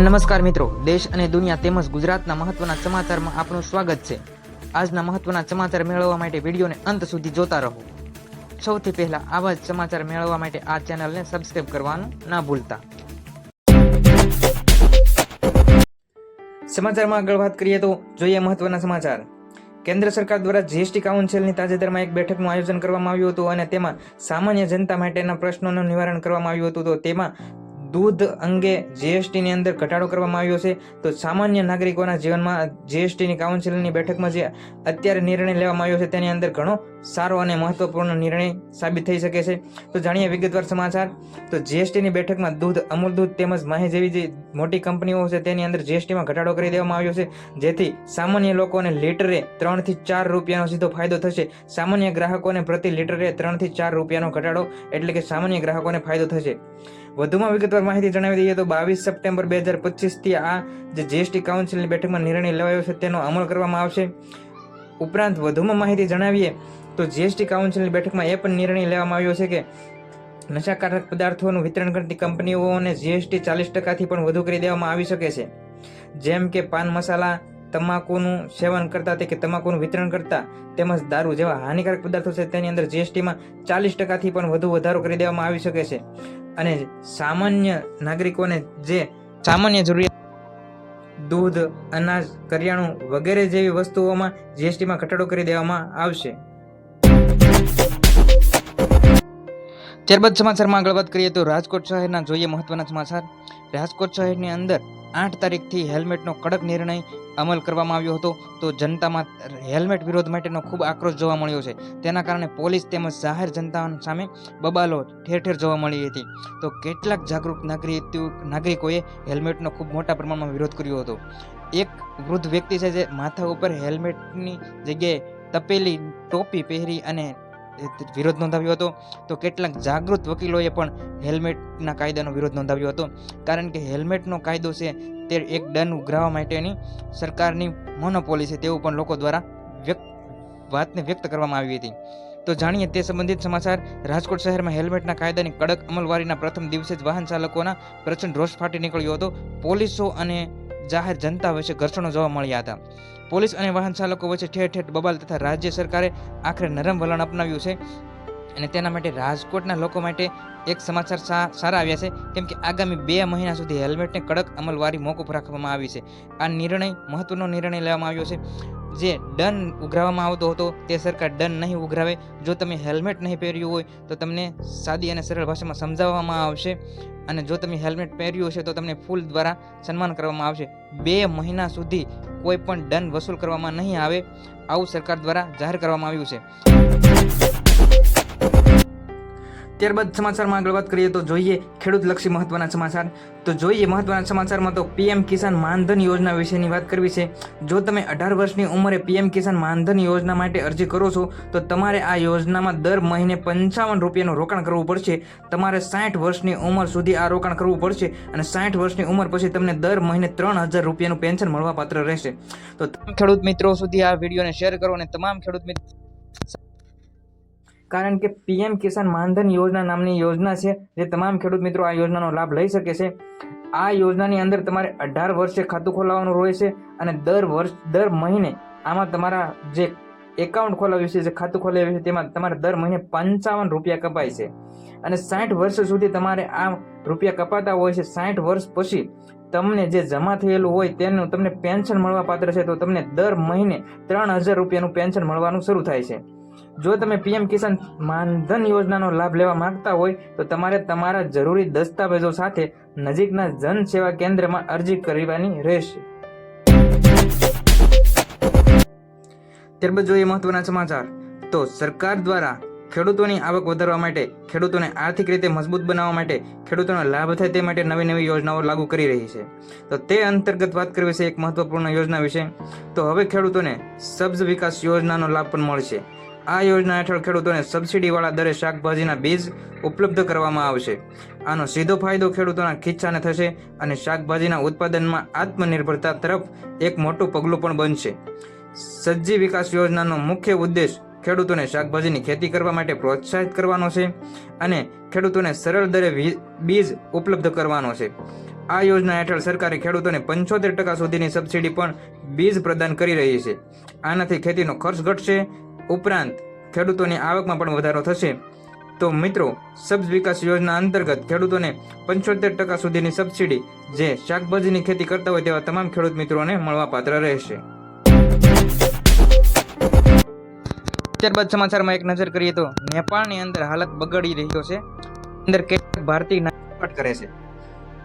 નમસ્કાર મિત્રો, દેશ અને દુનિયા તેમજ ગુજરાતના મહત્વના સમાચારમાં આપનું સ્વાગત છે. આજના મહત્વના સમાચાર મેળવવા માટે વિડીયોને અંત સુધી જોતા રહો. સૌથી પહેલા આવા જ સમાચાર મેળવવા માટે આ ચેનલને સબસ્ક્રાઇબ કરવાનું ના ભૂલતા. સમાચારમાં આગળ વાત કરીએ તો જોઈએ મહત્વના સમાચાર. કેન્દ્ર સરકાર દ્વારા જીએસટી કાઉન્સિલની તાજેતરમાં એક બેઠકનું આયોજન કરવામાં આવ્યું હતું અને તેમાં સામાન્ય જનતા માટેના પ્રશ્નોનું નિવારણ કરવામાં આવ્યું હતું તો તેમાં દૂધ અંગે જીએસટીની અંદર ઘટાડો કરવામાં આવ્યો છે. તો સામાન્ય નાગરિકોના જીવનમાં જીએસટીની કાઉન્સિલની બેઠકમાં જે અત્યારે નિર્ણય લેવામાં આવ્યો છે, તેની અંદર ઘણો સારો અને મહત્વપૂર્ણ નિર્ણય સાબિત થઈ શકે છે. તો જાણીએ વિગતવાર સમાચાર. તો જીએસટીની બેઠકમાં દૂધ, અમૂલ દૂધ તેમજ માહી જેવી જે મોટી કંપનીઓ છે, તેની અંદર જીએસટીમાં ઘટાડો કરી દેવામાં આવ્યો છે. જેથી સામાન્ય લોકોને લીટરે ત્રણથી ચાર રૂપિયાનો સીધો ફાયદો થશે. સામાન્ય ગ્રાહકોને પ્રતિ લીટરે ત્રણથી ચાર રૂપિયાનો ઘટાડો, એટલે કે સામાન્ય ગ્રાહકોને ફાયદો થશે. વધુમાં વિગતવાર માહિતી જણાવી દઈએ તો બાવીસ સપ્ટેમ્બર બે હજાર પચીસથી આ જે જીએસટી કાઉન્સિલની બેઠકમાં નિર્ણય લેવાયો છે, તેનો અમલ કરવામાં આવશે. ઉપરાંત વધુમાં માહિતી જણાવીએ તો જીએસટી કાઉન્સિલની બેઠકમાં એ પણ નિર્ણય લેવામાં આવ્યો છે કે નશાકારક પદાર્થોનું વિતરણ કરતી કંપનીઓને જીએસટી ચાલીસ ટકાથી પણ વધુ કરી દેવામાં આવી શકે છે. જેમ કે પાન મસાલા તમાકુનું સેવન કરતા તે કે તમાકુનું વિતરણ કરતા તેમજ દારૂ જેવા હાનિકારક પદાર્થો છે તેની અંદર જીએસટીમાં ચાલીસ ટકાથી પણ વધુ વધારો કરી દેવામાં આવી શકે છે. અને સામાન્ય નાગરિકોને જે સામાન્ય જરૂરિયાત દૂધ, અનાજ, કરિયાણું વગેરે જેવી વસ્તુઓમાં જીએસટીમાં ઘટાડો કરી દેવામાં આવશે. ત્યારબાદ સમાચારમાં આગળ વાત કરીએ તો રાજકોટ શહેરના જોઈએ મહત્વના સમાચાર. રાજકોટ શહેરની અંદર આઠ તારીખથી હેલ્મેટનો કડક નિર્ણય અમલ કરવામાં આવ્યો હતો. તો જનતામાં હેલ્મેટ વિરોધ માટેનો ખૂબ આક્રોશ જોવા મળ્યો છે. તેના કારણે પોલીસ તેમજ જાહેર જનતા સામે બબાલો ઠેર ઠેર જોવા મળી હતી. તો કેટલાક જાગૃત નાગરિક નાગરિકોએ હેલ્મેટનો ખૂબ મોટા પ્રમાણમાં વિરોધ કર્યો હતો. એક વૃદ્ધ વ્યક્તિ છે જે માથા ઉપર હેલ્મેટની જગ્યાએ તપેલી ટોપી પહેરી અને વિરોધ નોંધાવ્યો હતો. તો કેટલાક જાગૃત વકીલોએ પણ હેલ્મેટના કાયદાનો વિરોધ નોંધાવ્યો હતો. કારણ કે હેલ્મેટનો કાયદો છે તે એક દંડ ઉઘરાવવા માટેની સરકારની મોનોપોલી છે તેવું પણ લોકો દ્વારા વ્યક્ત, વાતને વ્યક્ત કરવામાં આવી હતી. તો જાણીએ તે સંબંધિત સમાચાર, રાજકોટ શહેરમાં હેલ્મેટના કાયદાની કડક અમલવારીના પ્રથમ દિવસે જ વાહન ચાલકોના પ્રચંડ રોષ ફાટી નીકળ્યો હતો. પોલીસો અને જાહેર જનતા વચ્ચે ઘર્ષણો જોવા મળ્યા હતા. પોલીસ અને વાહન ચાલકો વચ્ચે ઠેર ઠેર બબાલ તથા રાજ્ય સરકારે આખરે નરમ વલણ અપનાવ્યું છે. અને તેના માટે રાજકોટના લોકો માટે એક સમાચાર સારા આવ્યા છે. કેમ કે આગામી બે મહિના સુધી હેલ્મેટને કડક અમલવારી મોકૂફ રાખવામાં આવી છે. આ નિર્ણય, મહત્વનો નિર્ણય લેવામાં આવ્યો છે. જે દંડ ઉઘરાવવામાં આવતો હતો, તે સરકાર દંડ નહીં ઉઘરાવે. જો તમે હેલ્મેટ નહીં પહેર્યું હોય, તો તમને સાદી અને સરળ ભાષામાં સમજાવવામાં આવશે. અને જો તમે હેલ્મેટ પહેર્યું હશે તો તમને ફૂલ દ્વારા સન્માન કરવામાં આવશે. બે મહિના સુધી કોઈ પણ દંડ વસૂલ કરવામાં નહીં આવે. આવું સરકાર દ્વારા જાહેર કરવામાં આવ્યું છે. ત્યારબાદ સમાચારમાં આગળ વાત કરીએ તો જોઈએ ખેડૂતલક્ષી મહત્વના સમાચાર. તો જોઈએ મહત્વના સમાચારમાં તો પીએમ કિસાન માનધન યોજના વિશેની વાત કરવી છે. જો તમે અઢાર વર્ષની ઉંમરે પીએમ કિસાન માનધન યોજના માટે અરજી કરો છો, તો તમારે આ યોજનામાં દર મહિને પંચાવન રૂપિયાનું રોકાણ કરવું પડશે. તમારે સાઠ વર્ષની ઉંમર સુધી આ રોકાણ કરવું પડશે અને સાઠ વર્ષની ઉંમર પછી તમને દર મહિને ત્રણ હજાર રૂપિયાનું પેન્શન મળવા પાત્ર રહેશે. તો ખેડૂત મિત્રો સુધી આ વિડીયોને શેર કરો અને તમામ ખેડૂત મિત્રો કારણ કે પીએમ કિસાન માનધન યોજના નામની યોજના છે જે તમામ ખેડૂત મિત્રો આ યોજનાનો લાભ લઈ શકે છે. આ યોજનાની અંદર તમારે અઢાર વર્ષે ખાતું ખોલાવવાનું હોય છે અને દર વર્ષ, દર મહિને આમાં તમારા જે એકાઉન્ટ ખોલાવ્યું છે, જે ખાતું ખોલાવ્યું છે, તેમાં તમારે દર મહિને પંચાવન રૂપિયા કપાય છે. અને સાઠ વર્ષ સુધી તમારે આ રૂપિયા કપાતા હોય છે. સાઠ વર્ષ પછી તમને જે જમા થયેલું હોય તેનું તમને પેન્શન મળવા પાત્ર છે. તો તમને દર મહિને ત્રણ હજાર રૂપિયાનું પેન્શન મળવાનું શરૂ થાય છે. જો તમે પીએમ કિસાન માનધન યોજનાનો લાભ લેવા માંગતા હોય, તો તમારે તમારા જરૂરી દસ્તાવેજો સાથે નજીકના જન કેન્દ્રમાં અરજી કરવાની રહેશે. ત્યારબાદ જોઈએ મહત્વના સમાચાર. તો સરકાર દ્વારા ખેડૂતોની આવક વધારવા માટે, ખેડૂતોને આર્થિક રીતે મજબૂત બનાવવા માટે ખેડૂતોનો લાભ થાય તે માટે નવી નવી યોજનાઓ લાગુ કરી રહી છે. તો તે અંતર્ગત વાત કરવી છે એક મહત્વપૂર્ણ યોજના વિશે. તો હવે ખેડૂતોને સબ્જ વિકાસ યોજનાનો લાભ પણ મળશે. આ યોજના હેઠળ ખેડૂતોને સબસિડીવાળા દરે શાકભાજીના બીજ ઉપલબ્ધ કરવામાં આવશે. આનો સીધો ફાયદો ખેડૂતોના ખિસ્સાને થશે અને શાકભાજીના ઉત્પાદનમાં આત્મનિર્ભરતા તરફ એક મોટું પગલું પણ બનશે. સજ્જી વિકાસ યોજનાનો મુખ્ય ઉદ્દેશ ખેડૂતોને શાકભાજીની ખેતી કરવા માટે પ્રોત્સાહિત કરવાનો છે અને ખેડૂતોને સરળ દરે બીજ ઉપલબ્ધ કરવાનો છે. આ યોજના હેઠળ સરકારે ખેડૂતોને પંચોતેર ટકા સુધીની સબસિડી પણ બીજ પ્રદાન કરી રહી છે. આનાથી ખેતીનો ખર્ચ ઘટશે ઉપરાંત ખેડૂતોની આવકમાં પણ વધારો થશે. તો મિત્રો, સબ્જ વિકાસ યોજના અંતર્ગત ખેડૂતોને પંચોતેર ટકા સુધીની સબસિડી જે શાકભાજીની ખેતી કરતા હોય તેવા તમામ ખેડૂત મિત્રોને મળવાપાત્ર રહેશે. ત્યારબાદ સમાચારમાં એક નજર કરીએ તો નેપાળની અંદર હાલત બગડી રહ્યો છે. અંદર કેટલાક ભારતીય નાગરિક કરે છે.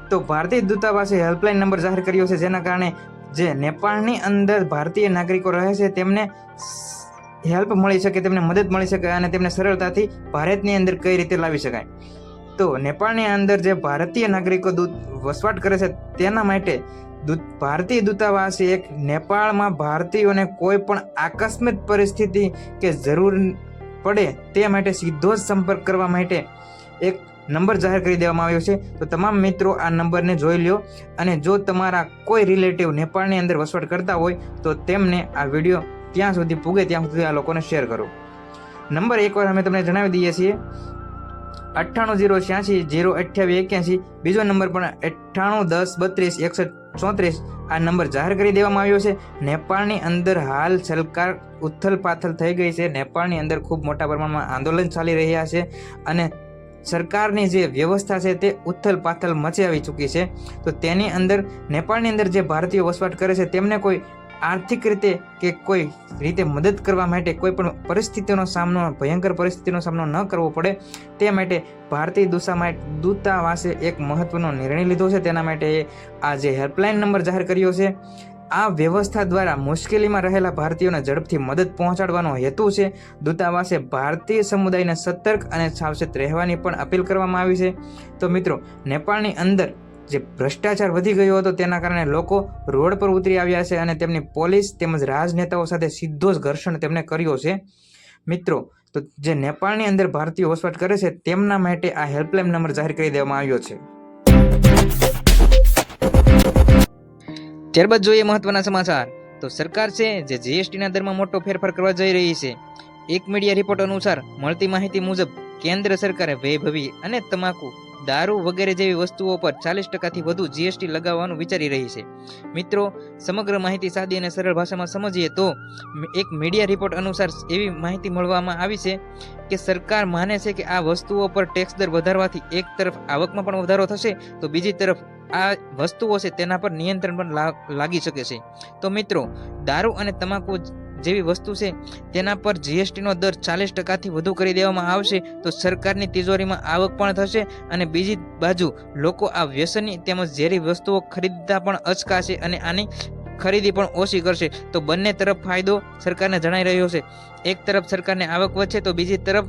તો ભારતીય દૂતાવાસે હેલ્પલાઇન નંબર જાહેર કર્યો છે, જેના કારણે જે નેપાળની અંદર ભારતીય નાગરિકો રહે છે, તેમને હેલ્પ મળી શકે, તેમને મદદ મળી શકે અને તેમને સરળતાથી ભારતની અંદર કઈ રીતે લાવી શકાય. તો નેપાળની અંદર જે ભારતીય નાગરિકો દૂત વસવાટ કરે છે, તેના માટે દૂત, ભારતીય દૂતાવાસ એક નેપાળમાં ભારતીયોને કોઈ પણ આકસ્મિક પરિસ્થિતિ કે જરૂર પડે તે માટે સીધો જ સંપર્ક કરવા માટે એક નંબર જાહેર કરી દેવામાં આવ્યો છે. તો તમામ મિત્રો આ નંબરને જોઈ લ્યો અને જો તમારા કોઈ રિલેટિવ નેપાળની અંદર વસવાટ કરતા હોય, તો તેમને આ વીડિયો ત્યાં સુધી પૂગે ત્યાં સુધી આ લોકોને શેર કરો. નંબર એકવાર અમે તમને જણાવી દઈએ છીએ, અઠ્ઠાણું જીરો છ્યાસી જીરો અઠ્યાવીસ એક્યાસી બીજો નંબર પણ અઠ્ઠાણું દસ બત્રીસ, એકસઠ ચોત્રીસ, આ નંબર જાહેર કરી દેવામાં આવ્યો છે. નેપાળની અંદર હાલ સરકાર ઉથલ પાથલ થઈ ગઈ છે. નેપાળની અંદર ખૂબ મોટા પ્રમાણમાં આંદોલન ચાલી રહ્યા છે અને સરકારની જે વ્યવસ્થા છે તે ઉથલ પાથલ મચાવી ચૂકી છે. તો તેની અંદર નેપાળની અંદર જે ભારતીયો વસવાટ કરે છે તેમને કોઈ આર્થિક રીતે કે કોઈ રીતે મદદ કરવા માટે કોઈ પણ પરિસ્થિતિનો સામનો, ભયંકર પરિસ્થિતિનો સામનો ન કરવો પડે, તે માટે ભારતીય દૂષા દૂતાવાસે એક મહત્વનો નિર્ણય લીધો છે. તેના માટે આ જે હેલ્પલાઇન નંબર જાહેર કર્યો છે. આ વ્યવસ્થા દ્વારા મુશ્કેલીમાં રહેલા ભારતીયોને ઝડપથી મદદ પહોંચાડવાનો હેતુ છે. દૂતાવાસે ભારતીય સમુદાયને સતર્ક અને સાવચેત રહેવાની પણ અપીલ કરવામાં આવી છે. તો મિત્રો, નેપાળની અંદર જે ભ્રષ્ટાચાર વધી ગયો હતો તેના કારણે લોકો રોડ પર ઉતરી આવ્યા છે અને તેમની પોલીસ તેમજ રાજનેતાઓ સાથે સીધો જ ઘર્ષણ તેમણે કર્યો છે. મિત્રો, તો જે નેપાળની અંદર ભારતીય વસવાટ કરે છે તેમના માટે આ હેલ્પલાઇન નંબર જાહેર કરી દેવામાં આવ્યો છે. ત્યારબાદ જોઈએ મહત્વના સમાચાર. તો સરકાર છે જે જીએસટીના દરમાં મોટો ફેરફાર કરવા જઈ રહી છે. એક મીડિયા રિપોર્ટ અનુસાર મળતી માહિતી મુજબ કેન્દ્ર સરકારે વૈભવી અને તમાકુ દારૂ વગેરે જેવી વસ્તુઓ પર ચાલીસ ટકાથી વધુ જીએસટી લગાવવાનું વિચારી રહી છે. મિત્રો, સમગ્ર માહિતી સાદી અને સરળ ભાષામાં સમજીએ તો એક મીડિયા રિપોર્ટ અનુસાર એવી માહિતી મળવામાં આવી છે કે સરકાર માને છે કે આ વસ્તુઓ પર ટેક્સ દર વધારવાથી એક તરફ આવકમાં પણ વધારો થશે, તો બીજી તરફ આ વસ્તુઓ છે તેના પર નિયંત્રણ પણ લાગી શકે છે. તો મિત્રો, દારૂ અને તમાકુ જેવી વસ્તુ છે, તેના પર જીએસટીનો દર ચાલીસ ટકાથી વધુ કરી દેવામાં આવશે, તો સરકારની તિજોરીમાં આવક પણ થશે અને બીજી બાજુ લોકો આ વ્યસની તેમજ ઝેરી વસ્તુઓ ખરીદતા પણ અચકાશે અને આની ખરીદી પણ ઓછી કરશે. તો બંને તરફ ફાયદો સરકારને જણાઈ રહ્યો છે. એક તરફ સરકારને આવક વધશે, તો બીજી તરફ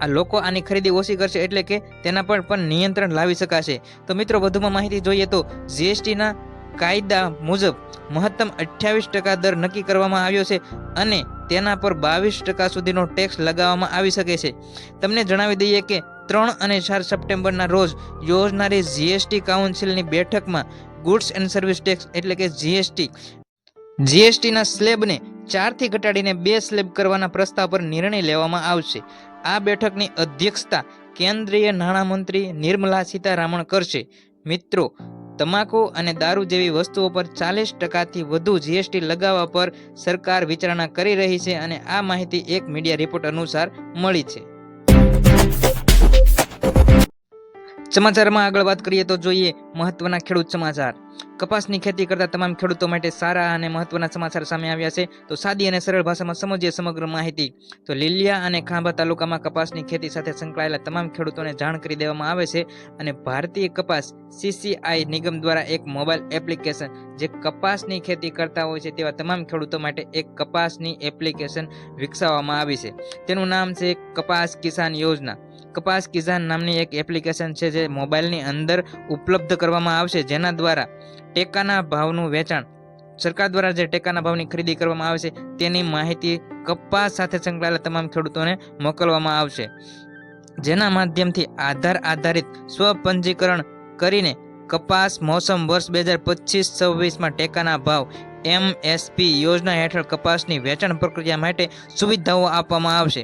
આ લોકો આની ખરીદી ઓછી કરશે એટલે કે તેના પર પણ નિયંત્રણ લાવી શકાશે. તો મિત્રો, વધુમાં માહિતી જોઈએ તો જીએસટીના કાયદા મુજબ મહત્તમ અઠ્યાવીસ ટકા દર નક્કી કરવામાં આવ્યો છે અને તેના પર બાવીસ ટકા સુધીનો ટેક્સ લગાવવામાં આવી શકે છે. તમને જણાવી દઈએ કે ત્રણ અને ચાર સપ્ટેમ્બરના રોજ યોજનારી જીએસટી કાઉન્સિલની બેઠકમાં ગુડ્સ એન્ડ સર્વિસ ટેક્સ એટલે કે જીએસટી જીએસટીના સ્લેબને ચારથી ઘટાડીને બે સ્લેબ કરવાના પ્રસ્તાવ પર નિર્ણય લેવામાં આવશે. આ બેઠકની અધ્યક્ષતા કેન્દ્રીય નાણામંત્રી નિર્મલા સીતારામણ કરશે. મિત્રો તમાકુ અને દારૂ જેવી વસ્તુઓ પર ચાલીસ ટકાથી વધુ જીએસટી લગાવવા પર સરકાર વિચારણા કરી રહી છે અને આ માહિતી એક મીડિયા રિપોર્ટ અનુસાર મળી છે. સમાચારમાં આગળ વાત કરીએ તો જોઈએ મહત્વના ખેડૂત સમાચાર. કપાસની ખેતી કરતા તમામ ખેડૂતો માટે સારા અને મહત્વના સમાચાર સામે આવ્યા છે. તો સાદી અને સરળ ભાષામાં સમજીએ સમગ્ર માહિતી. તો લીલિયા અને ખાંભા તાલુકામાં કપાસની ખેતી સાથે સંકળાયેલા તમામ ખેડૂતોને જાણ કરી દેવામાં આવે છે અને ભારતીય કપાસ સીસીઆઈ નિગમ દ્વારા એક મોબાઈલ એપ્લિકેશન જે કપાસની ખેતી કરતા હોય છે તેવા તમામ ખેડૂતો માટે એક કપાસની એપ્લિકેશન વિકસાવવામાં આવી છે. તેનું નામ છે કપાસ કિસાન યોજના. કપાસ કિસાન નામની એક એપ્લિકેશન છે જે મોબાઈલની અંદર ઉપલબ્ધ કરવામાં આવશે, જેના દ્વારા ટેકાના ભાવનું વેચાણ, સરકાર દ્વારા જે ટેકાના ભાવની ખરીદી કરવામાં આવે છે તેની માહિતી કપાસ સાથે સંકળાયેલા તમામ ખેડૂતોને મોકલવામાં આવશે. જેના માધ્યમથી આધાર આધારિત સ્વપંજીકરણ કરીને કપાસ મોસમ વર્ષ બે હજાર પચીસ છવ્વીસમાં ટેકાના ભાવ એમએસપી યોજના હેઠળ કપાસની વેચાણ પ્રક્રિયા માટે સુવિધાઓ આપવામાં આવશે.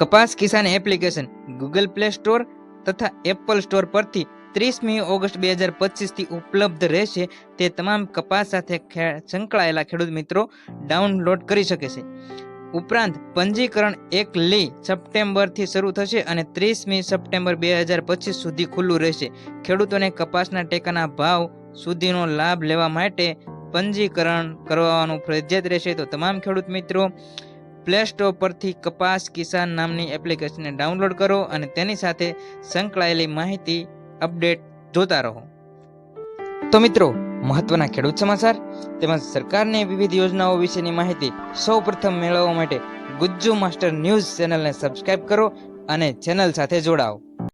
કપાસ Kisan application Google Play Store તથા એપલ સ્ટોર પરથી ત્રીસમી ઓગસ્ટ બે હજાર પચીસથી ઉપલબ્ધ રહેશે તે તમામ કપાસ સાથે સંકળાયેલા ખેડૂત મિત્રો ડાઉનલોડ કરી શકે છે. ઉપરાંત પંજીકરણ એક લી સપ્ટેમ્બરથી શરૂ થશે અને ત્રીસમી સપ્ટેમ્બર બે હજાર પચીસ સુધી ખુલ્લું રહેશે. ખેડૂતોને કપાસના ટેકાના ભાવ સુધીનો લાભ લેવા માટે પંજીકરણ કરવાનું ફરજિયાત રહેશે. તો તમામ ખેડૂત મિત્રો પ્લે સ્ટોર પરથી કપાસ કિસાન નામની એપ્લિકેશનને ડાઉનલોડ કરો અને તેની સાથે સંકળાયેલી માહિતી અપડેટ જોતા રહો. તો મિત્રો, મહત્વના ખેડૂત સમાચાર તેમજ સરકારની વિવિધ યોજનાઓ વિશેની માહિતી સૌપ્રથમ મેળવવા માટે ગુજ્જુ માસ્ટર ન્યૂઝ ચેનલને સબસ્ક્રાઇબ કરો અને ચેનલ સાથે જોડાઓ.